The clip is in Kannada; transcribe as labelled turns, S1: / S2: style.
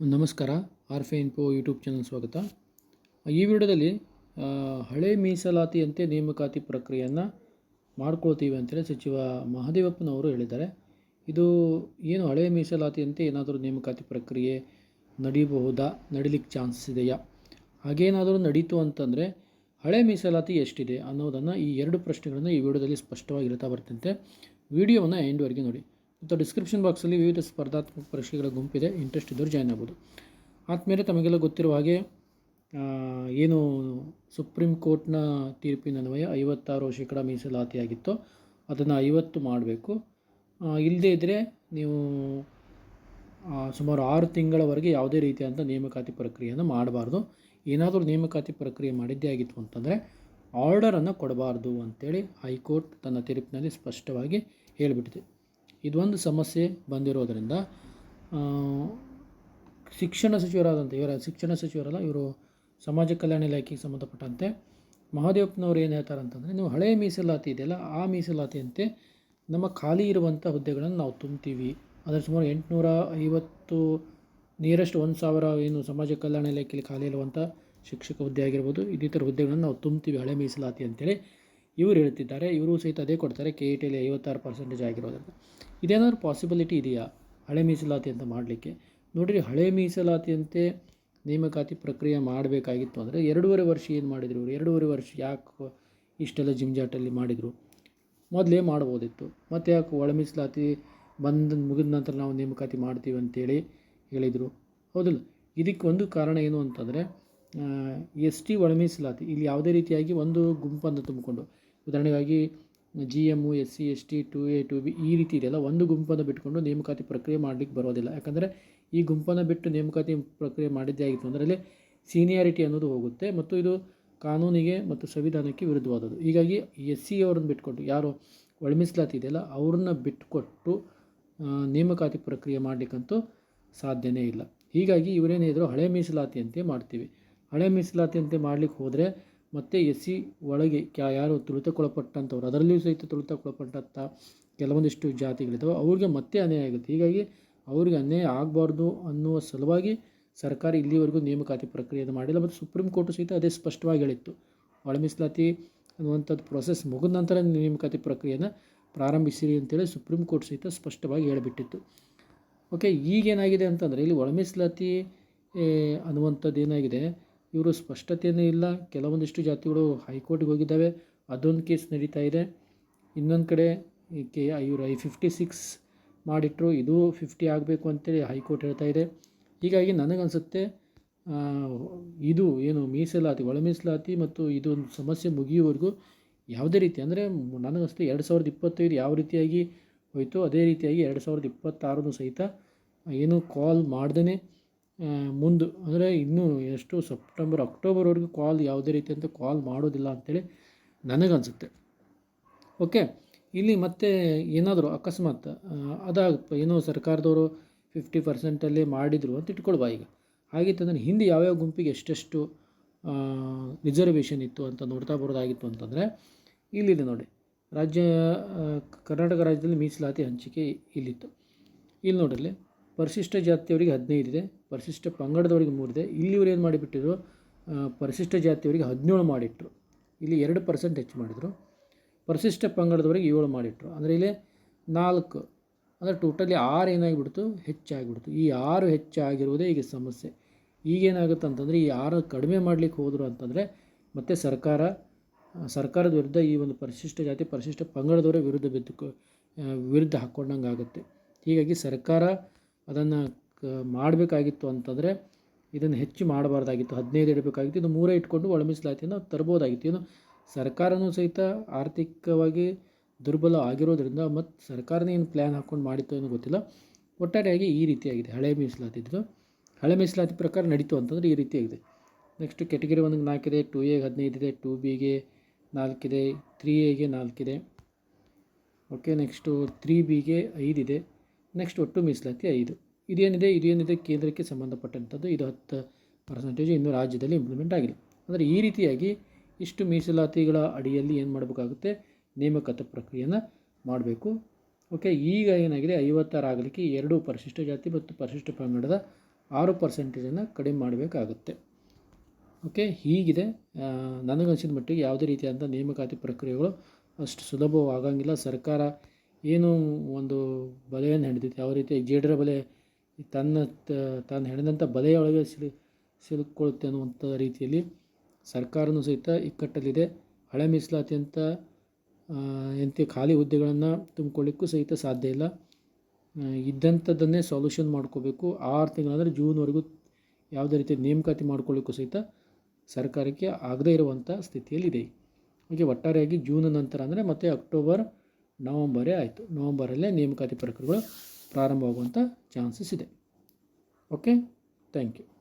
S1: ನಮಸ್ಕಾರ, ಆರ್ಫೆ ಇನ್ಫೋ ಯೂಟ್ಯೂಬ್ ಚಾನಲ್ ಸ್ವಾಗತ. ಈ ವಿಡಿಯೋದಲ್ಲಿ ಹಳೆ ಮೀಸಲಾತಿಯಂತೆ ನೇಮಕಾತಿ ಪ್ರಕ್ರಿಯೆಯನ್ನು ಮಾಡ್ಕೊಳ್ತೀವಿ ಅಂತೇಳಿ ಸಚಿವ ಮಹದೇವಪ್ಪನವರು ಹೇಳಿದ್ದಾರೆ. ಇದು ಏನು ಹಳೆ ಮೀಸಲಾತಿಯಂತೆ ಏನಾದರೂ ನೇಮಕಾತಿ ಪ್ರಕ್ರಿಯೆ ನಡೀಬಹುದಾ? ನಡಿಲಿಕ್ಕೆ ಚಾನ್ಸಸ್ ಇದೆಯಾ? ಹಾಗೇನಾದರೂ ನಡೀತು ಅಂತಂದರೆ, ಹಳೆ ಮೀಸಲಾತಿ ಎಷ್ಟಿದೆ ಅನ್ನೋದನ್ನು ಈ ಎರಡು ಪ್ರಶ್ನೆಗಳನ್ನು ಈ ವಿಡಿಯೋದಲ್ಲಿ ಸ್ಪಷ್ಟವಾಗಿ ಇರ್ತಾ ಬರ್ತಂತೆ. ವಿಡಿಯೋವನ್ನು ಎಂಡ್ವರೆಗೆ ನೋಡಿ. ಮತ್ತು ಡಿಸ್ಕ್ರಿಪ್ಷನ್ ಬಾಕ್ಸಲ್ಲಿ ವಿವಿಧ ಸ್ಪರ್ಧಾತ್ಮಕ ಪರೀಕ್ಷೆಗಳ ಗುಂಪಿದೆ. ಇಂಟ್ರೆಸ್ಟ್ ಇದ್ದವರು ಜಾಯ್ನ್ ಆಗ್ಬೋದು. ಆದಮೇಲೆ ತಮಗೆಲ್ಲ ಗೊತ್ತಿರುವ ಹಾಗೆ ಏನು ಸುಪ್ರೀಂ ಕೋರ್ಟ್ನ ತೀರ್ಪಿನನ್ವಯ ಐವತ್ತಾರು ಶೇಕಡ ಮೀಸಲಾತಿಯಾಗಿತ್ತೋ. ಅದನ್ನು ಐವತ್ತು ಮಾಡಬೇಕು. ಇಲ್ಲದೇ ಇದ್ದರೆ ನೀವು ಸುಮಾರು ಆರು ತಿಂಗಳವರೆಗೆ ಯಾವುದೇ ರೀತಿಯಾದಂಥ ನೇಮಕಾತಿ ಪ್ರಕ್ರಿಯೆಯನ್ನು ಮಾಡಬಾರ್ದು. ಏನಾದರೂ ನೇಮಕಾತಿ ಪ್ರಕ್ರಿಯೆ ಮಾಡಿದ್ದೇ ಆಗಿತ್ತು ಅಂತಂದರೆ ಆರ್ಡರನ್ನು ಕೊಡಬಾರ್ದು ಅಂತೇಳಿ ಹೈಕೋರ್ಟ್ ತನ್ನ ತೀರ್ಪಿನಲ್ಲಿ ಸ್ಪಷ್ಟವಾಗಿ ಹೇಳಿಬಿಟ್ಟಿದೆ. ಇದೊಂದು ಸಮಸ್ಯೆ ಬಂದಿರೋದರಿಂದ ಶಿಕ್ಷಣ ಸಚಿವರಾದಂಥ ಇವರ ಶಿಕ್ಷಣ ಸಚಿವರಲ್ಲ, ಇವರು ಸಮಾಜ ಕಲ್ಯಾಣ ಇಲಾಖೆಗೆ ಸಂಬಂಧಪಟ್ಟಂತೆ ಮಹಾದೇವಪ್ಪನವರು ಏನು ಹೇಳ್ತಾರೆ ಅಂತಂದರೆ, ನೀವು ಹಳೆಯ ಮೀಸಲಾತಿ ಇದೆಯಲ್ಲ, ಆ ಮೀಸಲಾತಿಯಂತೆ ನಮ್ಮ ಖಾಲಿ ಇರುವಂಥ ಹುದ್ದೆಗಳನ್ನು ನಾವು ತುಂಬ್ತೀವಿ ಅದರ ಸುಮಾರು ಎಂಟುನೂರ ಐವತ್ತು ನಿಯರೆಸ್ಟ್ ಒಂದು ಸಾವಿರ ಏನು ಸಮಾಜ ಕಲ್ಯಾಣ ಇಲಾಖೆಯಲ್ಲಿ ಖಾಲಿ ಇರುವಂಥ ಶಿಕ್ಷಕ ಹುದ್ದೆ ಆಗಿರ್ಬೋದು, ಇನ್ನಿತರ ಹುದ್ದೆಗಳನ್ನು ನಾವು ತುಂಬ್ತೀವಿ ಹಳೆ ಮೀಸಲಾತಿ ಅಂತೇಳಿ. ಇವರು ಹೇಳ್ತಿದ್ದಾರೆ, ಇವರು ಸಹಿತ ಅದೇ ಕೊಡ್ತಾರೆ ಕೆ ಇ ಟಿಯಲ್ಲಿ ಐವತ್ತಾರು ಪರ್ಸೆಂಟೇಜ್ ಆಗಿರೋದ್ರಿಂದ. ಇದೇನಾದರೂ ಪಾಸಿಬಿಲಿಟಿ ಇದೆಯಾ? ಹಳೆ ಮೀಸಲಾತಿ ಅಂತ ಮಾಡಲಿಕ್ಕೆ? ನೋಡಿರಿ, ಹಳೆ ಮೀಸಲಾತಿಯಂತೆ ನೇಮಕಾತಿ ಪ್ರಕ್ರಿಯೆ ಮಾಡಬೇಕಾಗಿತ್ತು ಅಂದರೆ ಎರಡೂವರೆ ವರ್ಷ ಏನು ಮಾಡಿದರು ಇವರು? ಎರಡೂವರೆ ವರ್ಷ ಯಾಕೆ ಇಷ್ಟೆಲ್ಲ ಜಿಂಜಾಟಲ್ಲಿ ಮಾಡಿದರು? ಮೊದಲೇ ಮಾಡ್ಬೋದಿತ್ತು. ಮತ್ತು ಯಾಕೆ ಒಳ ಮೀಸಲಾತಿ ಬಂದ ಮುಗಿದ ನಂತರ ನಾವು ನೇಮಕಾತಿ ಮಾಡ್ತೀವಿ ಅಂತೇಳಿ ಹೇಳಿದರು. ಹೌದಲ್ಲ? ಇದಕ್ಕೆ ಒಂದು ಕಾರಣ ಏನು ಅಂತಂದರೆ ಎಸ್ ಟಿ ಒಳ ಮೀಸಲಾತಿ ಇಲ್ಲಿ ಯಾವುದೇ ರೀತಿಯಾಗಿ ಒಂದು ಗುಂಪನ್ನು ತುಂಬಿಕೊಂಡು ಉದಾಹರಣೆಗಾಗಿ G M S C S T two A two B ಈ ರೀತಿ ಇದೆಯಲ್ಲ ಒಂದು ಗುಂಪನ್ನು ಬಿಟ್ಕೊಂಡು ನೇಮಕಾತಿ ಪ್ರಕ್ರಿಯೆ ಮಾಡಲಿಕ್ಕೆ ಬರೋದಿಲ್ಲ. ಯಾಕಂದರೆ ಈ ಗುಂಪನ್ನು ಬಿಟ್ಟು ನೇಮಕಾತಿ ಪ್ರಕ್ರಿಯೆ ಮಾಡಿದ್ದೇ ಆಗಿತ್ತು. ಅಂದರೆ ಸೀನಿಯಾರಿಟಿ ಅನ್ನೋದು ಹೋಗುತ್ತೆ ಮತ್ತು ಇದು ಕಾನೂನಿಗೆ ಮತ್ತು ಸಂವಿಧಾನಕ್ಕೆ ವಿರುದ್ಧವಾದದ್ದು. ಹೀಗಾಗಿ ಎಸ್ ಸಿ ಅವ್ರನ್ನ ಬಿಟ್ಕೊಟ್ಟು ಯಾರು ಒಳ ಮೀಸಲಾತಿ ಇದೆಯಲ್ಲ ಅವ್ರನ್ನ ಬಿಟ್ಟುಕೊಟ್ಟು ನೇಮಕಾತಿ ಪ್ರಕ್ರಿಯೆ ಮಾಡಲಿಕ್ಕಂತೂ ಸಾಧ್ಯನೇ ಇಲ್ಲ. ಹೀಗಾಗಿ ಇವರೇನಿದ್ರು ಹಳೆ ಮೀಸಲಾತಿಯಂತೆ ಮಾಡ್ತೀವಿ. ಹಳೆ ಮೀಸಲಾತಿಯಂತೆ ಮಾಡಲಿಕ್ಕೆ ಹೋದರೆ ಮತ್ತೆ ಎಸ್ ಸಿ ಒಳಗೆ ಯಾರು ತುಳಿತಕ್ಕೊಳಪಟ್ಟಂಥವ್ರು, ಅದರಲ್ಲಿಯೂ ಸಹಿತ ತುಳಿತಕ್ಕೊಳಪಟ್ಟಂಥ ಕೆಲವೊಂದಿಷ್ಟು ಜಾತಿಗಳಿದ್ದಾವೆ. ಅವ್ರಿಗೆ ಮತ್ತೆ ಅನ್ಯಾಯ ಆಗುತ್ತೆ. ಹೀಗಾಗಿ ಅವ್ರಿಗೆ ಅನ್ಯಾಯ ಆಗಬಾರ್ದು ಅನ್ನುವ ಸಲುವಾಗಿ ಸರ್ಕಾರ ಇಲ್ಲಿವರೆಗೂ ನೇಮಕಾತಿ ಪ್ರಕ್ರಿಯೆಯನ್ನು ಮಾಡಿಲ್ಲ ಮತ್ತು ಸುಪ್ರೀಂ ಕೋರ್ಟು ಸಹಿತ ಅದೇ ಸ್ಪಷ್ಟವಾಗಿ ಹೇಳಿತ್ತು. ಒಳ ಮೀಸಲಾತಿ ಅನ್ನುವಂಥದ್ದು ಪ್ರೊಸೆಸ್ ಮುಗಿದ ನಂತರ ನೇಮಕಾತಿ ಪ್ರಕ್ರಿಯೆಯನ್ನು ಪ್ರಾರಂಭಿಸಿರಿ ಅಂತೇಳಿ ಸುಪ್ರೀಂ ಕೋರ್ಟ್ ಸಹಿತ ಸ್ಪಷ್ಟವಾಗಿ ಹೇಳಿಬಿಟ್ಟಿತ್ತು. ಓಕೆ ಈಗೇನಾಗಿದೆ ಅಂತಂದರೆ ಇಲ್ಲಿ ಒಳ ಮೀಸಲಾತಿ ಅನ್ನುವಂಥದ್ದು ಏನಾಗಿದೆ? ಇವರು ಸ್ಪಷ್ಟತೆಯೇ ಇಲ್ಲ. ಕೆಲವೊಂದಿಷ್ಟು ಜಾತಿಗಳು ಹೈಕೋರ್ಟ್ಗೆ ಹೋಗಿದ್ದಾವೆ. ಅದೊಂದು ಕೇಸ್ ನಡೀತಾ ಇದೆ. ಇನ್ನೊಂದು ಕಡೆ ಕೆ ಇವರು ಐ ಫಿಫ್ಟಿ ಸಿಕ್ಸ್ ಮಾಡಿಟ್ರು. ಇದು ಫಿಫ್ಟಿ ಆಗಬೇಕು ಅಂತೇಳಿ ಹೈಕೋರ್ಟ್ ಹೇಳ್ತಾ ಇದೆ. ಹೀಗಾಗಿ ನನಗನ್ಸುತ್ತೆ ಇದು ಏನು ಮೀಸಲಾತಿ, ಒಳ ಮೀಸಲಾತಿ ಮತ್ತು ಇದೊಂದು ಸಮಸ್ಯೆ ಮುಗಿಯುವವರೆಗೂ ಯಾವುದೇ ರೀತಿ ಅಂದರೆ ನನಗನ್ಸುತ್ತೆ ಎರಡು ಸಾವಿರದ ಇಪ್ಪತ್ತೈದು ಯಾವ ರೀತಿಯಾಗಿ ಹೋಯಿತು ಅದೇ ರೀತಿಯಾಗಿ ಎರಡು ಸಾವಿರದ ಇಪ್ಪತ್ತಾರನೂ ಸಹಿತ ಏನು ಕಾಲ್ ಮಾಡ್ದೇ ಮುಂದೆ. ಅಂದರೆ ಇನ್ನೂ ಎಷ್ಟು ಸೆಪ್ಟೆಂಬರ್, ಅಕ್ಟೋಬರ್ವರೆಗೂ ಕಾಲ್ ಯಾವುದೇ ರೀತಿ ಅಂತ ಕಾಲ್ ಮಾಡೋದಿಲ್ಲ ಅಂತೇಳಿ ನನಗನ್ಸುತ್ತೆ. ಓಕೆ ಇಲ್ಲಿ ಮತ್ತೆ ಏನಾದರೂ ಅಕಸ್ಮಾತ್ ಅದಾಗಪ್ಪ, ಏನೋ ಸರ್ಕಾರದವರು ಫಿಫ್ಟಿ ಪರ್ಸೆಂಟಲ್ಲಿ ಮಾಡಿದರು ಅಂತ ಇಟ್ಕೊಳ್ಬಾ ಈಗ. ಹಾಗಿತ್ತಂದ್ರೆ ಹಿಂದೆ ಯಾವ್ಯಾವ ಗುಂಪಿಗೆ ಎಷ್ಟೆಷ್ಟು ರಿಸರ್ವೇಷನ್ ಇತ್ತು ಅಂತ ನೋಡ್ತಾ ಬರೋದಾಗಿತ್ತು ಅಂತಂದರೆ, ಇಲ್ಲಿದೆ ನೋಡಿ. ರಾಜ್ಯ ಕರ್ನಾಟಕ ರಾಜ್ಯದಲ್ಲಿ ಮೀಸಲಾತಿ ಹಂಚಿಕೆ ಇಲ್ಲಿತ್ತು. ಇಲ್ಲಿ ನೋಡ್ರಲ್ಲಿ ಪರಿಶಿಷ್ಟ ಜಾತಿಯವರಿಗೆ ಹದಿನೈದು ಇದೆ, ಪರಿಶಿಷ್ಟ ಪಂಗಡದವರಿಗೆ ಮೂರಿದೆ ಇಲ್ಲಿ ಇವರು ಏನು ಮಾಡಿಬಿಟ್ಟಿದ್ರು? ಪರಿಶಿಷ್ಟ ಜಾತಿಯವರಿಗೆ ಹದಿನೇಳು ಮಾಡಿಟ್ರು. ಇಲ್ಲಿ ಎರಡು ಪರ್ಸೆಂಟ್ ಹೆಚ್ಚು ಮಾಡಿದರು. ಪರಿಶಿಷ್ಟ ಪಂಗಡದವರಿಗೆ ಏಳು ಮಾಡಿಟ್ರು. ಅಂದರೆ ಇಲ್ಲಿ ನಾಲ್ಕು, ಅಂದರೆ ಟೋಟಲಿ ಆರು ಏನಾಗಿಬಿಡ್ತು? ಹೆಚ್ಚಾಗಿಬಿಡ್ತು. ಈ ಆರು ಹೆಚ್ಚಾಗಿರುವುದೇ ಈಗ ಸಮಸ್ಯೆ. ಈಗೇನಾಗುತ್ತೆ ಅಂತಂದರೆ ಈ ಆರು ಕಡಿಮೆ ಮಾಡಲಿಕ್ಕೆ ಹೋದರು ಅಂತಂದರೆ ಮತ್ತೆ ಸರ್ಕಾರ, ಸರ್ಕಾರದ ವಿರುದ್ಧ ಈ ಒಂದು ಪರಿಶಿಷ್ಟ ಜಾತಿ, ಪರಿಶಿಷ್ಟ ಪಂಗಡದವರ ವಿರುದ್ಧ ಬಿದ್ದು ವಿರುದ್ಧ ಹಾಕ್ಕೊಂಡಂಗೆ ಆಗುತ್ತೆ ಹೀಗಾಗಿ ಸರ್ಕಾರ ಅದನ್ನು ಮಾಡಬೇಕಾಗಿತ್ತು ಅಂತಂದರೆ ಇದನ್ನು ಹೆಚ್ಚು ಮಾಡಬಾರ್ದಾಗಿತ್ತು. ಹದಿನೈದು ಇಡಬೇಕಾಗಿತ್ತು. ಇದು ಮೂರೇ ಇಟ್ಕೊಂಡು ಒಳಮಿಸಲಾತಿಯನ್ನು ತರ್ಬೋದಾಗಿತ್ತು. ಇನ್ನು ಸರ್ಕಾರನೂ ಸಹಿತ ಆರ್ಥಿಕವಾಗಿ ದುರ್ಬಲ ಆಗಿರೋದ್ರಿಂದ ಮತ್ತು ಸರ್ಕಾರನೇ ಏನು ಪ್ಲ್ಯಾನ್ ಹಾಕ್ಕೊಂಡು ಮಾಡಿತ್ತು ಏನೋ ಗೊತ್ತಿಲ್ಲ. ಒಟ್ಟಾರೆಯಾಗಿ ಈ ರೀತಿಯಾಗಿದೆ. ಹಳೆ ಮೀಸಲಾತಿ ಇದು. ಹಳೆ ಮೀಸಲಾತಿ ಪ್ರಕಾರ ನಡೀತು ಅಂತಂದರೆ ಈ ರೀತಿಯಾಗಿದೆ. ನೆಕ್ಸ್ಟ್ ಕೆಟಗರಿ ಒಂದಿಗೆ ನಾಲ್ಕಿದೆ. ಟು ಎಗೆ ಹದಿನೈದಿದೆ ಟು ಬಿಗೆ ನಾಲ್ಕಿದೆ. ತ್ರೀ ಎಗೆ ನಾಲ್ಕಿದೆ. ಓಕೆ ನೆಕ್ಸ್ಟು ತ್ರೀ ಬಿಗೆ ಐದಿದೆ. ನೆಕ್ಸ್ಟ್ ಒಟ್ಟು ಮೀಸಲಾತಿ ಐದು. ಇದೇನಿದೆ? ಇದೇನಿದೆ? ಕೇಂದ್ರಕ್ಕೆ ಸಂಬಂಧಪಟ್ಟಂಥದ್ದು ಇದು ಹತ್ತು ಪರ್ಸೆಂಟೇಜ್ ಇನ್ನೂ ರಾಜ್ಯದಲ್ಲಿ ಇಂಪ್ಲಿಮೆಂಟ್ ಆಗಿಲ್ಲ ಅಂದರೆ ಈ ರೀತಿಯಾಗಿ ಇಷ್ಟು ಮೀಸಲಾತಿಗಳ ಅಡಿಯಲ್ಲಿ ಏನು ಮಾಡಬೇಕಾಗುತ್ತೆ? ನೇಮಕಾತಿ ಪ್ರಕ್ರಿಯೆಯನ್ನು ಮಾಡಬೇಕು. ಓಕೆ ಈಗ ಏನಾಗಿದೆ? ಐವತ್ತಾರು ಆಗಲಿಕ್ಕೆ ಎರಡು ಪರಿಶಿಷ್ಟ ಜಾತಿ ಮತ್ತು ಪರಿಶಿಷ್ಟ ಪಂಗಡದ ಆರು ಪರ್ಸೆಂಟೇಜನ್ನು ಕಡಿಮೆ ಮಾಡಬೇಕಾಗುತ್ತೆ. ಓಕೆ ಹೀಗಿದೆ. ನನಗನ್ಸಿದ ಮಟ್ಟಿಗೆ ಯಾವುದೇ ರೀತಿಯಾದಂಥ ನೇಮಕಾತಿ ಪ್ರಕ್ರಿಯೆಗಳು ಅಷ್ಟು ಸುಲಭವಾಗಂಗಿಲ್ಲ. ಸರ್ಕಾರ ಏನು ಒಂದು ಬಲೆಯನ್ನು ಹೆಣ್ದಿತ್ತು ಯಾವ ರೀತಿ ಜೇಡರ ಬಲೆ ತನ್ನ ತಾನು ಹೆಣೆದಂಥ ಬಲೆಯೊಳಗೆ ಸಿಲು ಸಿಲುಕೊಳ್ಳುತ್ತೆ ಅನ್ನುವಂಥ ರೀತಿಯಲ್ಲಿ ಸರ್ಕಾರನೂ ಸಹಿತ ಇಕ್ಕಟ್ಟಲ್ಲಿದೆ ಹಳೆ ಮೀಸಲಾತಿ ಅಂತ ಎಂಥ ಖಾಲಿ ಹುದ್ದೆಗಳನ್ನು ತುಂಬಿಕೊಳ್ಳಿಕ್ಕೂ ಸಹಿತ ಸಾಧ್ಯ ಇಲ್ಲ. ಇದ್ದಂಥದ್ದನ್ನೇ ಸಾಲ್ಯೂಷನ್ ಮಾಡ್ಕೋಬೇಕು. ಆರು ತಿಂಗಳಂದರೆ ಜೂನ್ವರೆಗೂ ಯಾವುದೇ ರೀತಿ ನೇಮಕಾತಿ ಮಾಡ್ಕೊಳ್ಳಿಕ್ಕೂ ಸಹಿತ ಸರ್ಕಾರಕ್ಕೆ ಆಗದೇ ಇರುವಂಥ ಸ್ಥಿತಿಯಲ್ಲಿದೆ. ಹಾಗೆ ಒಟ್ಟಾರೆಯಾಗಿ ಜೂನ್ ನಂತರ ಅಂದರೆ ಮತ್ತೆ ಅಕ್ಟೋಬರ್ ನವಂಬರೇ ಆಯಿತು. ನವಂಬರಲ್ಲೇ ನೇಮಕಾತಿ ಪ್ರಕ್ರಿಯೆಗಳು ಪ್ರಾರಂಭವಾಗುವಂಥ ಚಾನ್ಸಸ್ ಇದೆ. Okay thank you